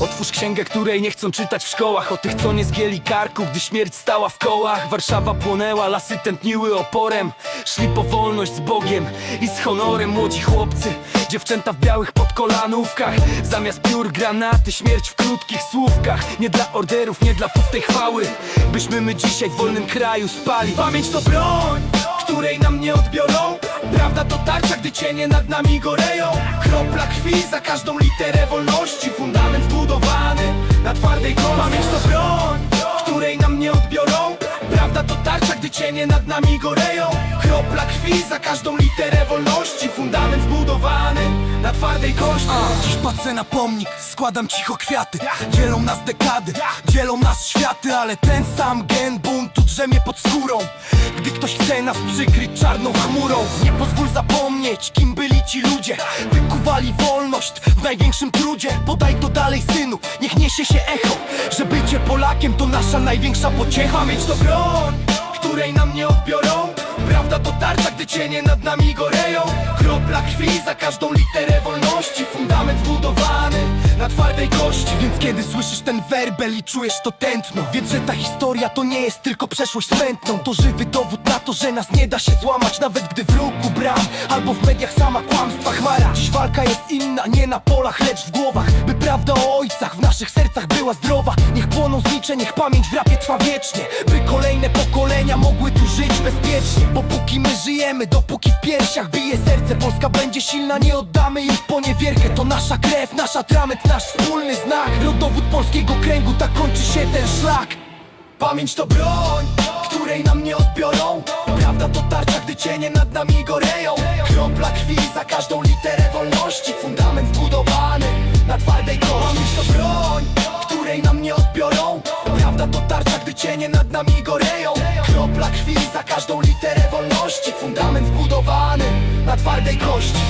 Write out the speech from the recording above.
Otwórz księgę, której nie chcą czytać w szkołach. O tych, co nie zgięli karku, gdy śmierć stała w kołach. Warszawa płonęła, lasy tętniły oporem. Szli po wolność z Bogiem i z honorem Młodzi chłopcy, dziewczęta w białych podkolanówkach Zamiast piór granaty, śmierć w krótkich słówkach. Nie dla orderów, nie dla pustej chwały Byśmy my dzisiaj w wolnym kraju spali. Pamięć to broń, której nam nie odbiorą Prawda to tarcza, gdy cienie nad nami goreją. Kropla krwi za każdą literę wolności. Fundament zbudowany na twardej kości. Pamięć to broń, której nam nie odbiorą. Prawda to tarcza, gdy cienie nad nami goreją. Kropla krwi za każdą literę wolności twardej kości. Dziś patrzę na pomnik, składam cicho kwiaty. Dzielą nas dekady, dzielą nas światy Ale ten sam gen buntu drzemie pod skórą. Gdy ktoś chce nas przykryć czarną chmurą Nie pozwól zapomnieć, kim byli ci ludzie. Wykuwali wolność w największym trudzie. Podaj to dalej synu, niech niesie się echo. Że bycie Polakiem to nasza największa pociecha. Pamięć to broń, której nam nie odbiorą. Prawda to tarcza, gdy cienie nad nami goreją. Kropla krwi za każdą literę Więc kiedy słyszysz ten werbel i czujesz to tętno Wiedz, że ta historia to nie jest tylko przeszłość smętną. To żywy dowód na to, że nas nie da się złamać Nawet gdy wróg bram albo w mediach sama kłamstwa chmara. Dziś walka jest inna, nie na polach, lecz w głowach By prawda o ojcach w naszych sercach była zdrowa. Niech płoną znicze, niech pamięć w rapie trwa wiecznie By kolejne pokolenia mogły tu żyć bezpiecznie. Bo póki my żyjemy, dopóki w piersiach bije serce Polska będzie silna, nie oddamy jej w poniewierkę To nasza krew, nasz atrament, nasz wspólny znak Rodowód polskiego kręgu, tak kończy się ten szlak. Pamięć to broń, której nam nie odbiorą. Prawda to tarcza, gdy cienie nad nami goreją. Kropla krwi za każdą literę wolności. Fundament zbudowany na twardej kości. Pamięć to broń, której nam nie odbiorą. Prawda to tarcza, gdy cienie nad nami goreją. Kropla krwi za każdą literę wolności. Fundament zbudowany na twardej kości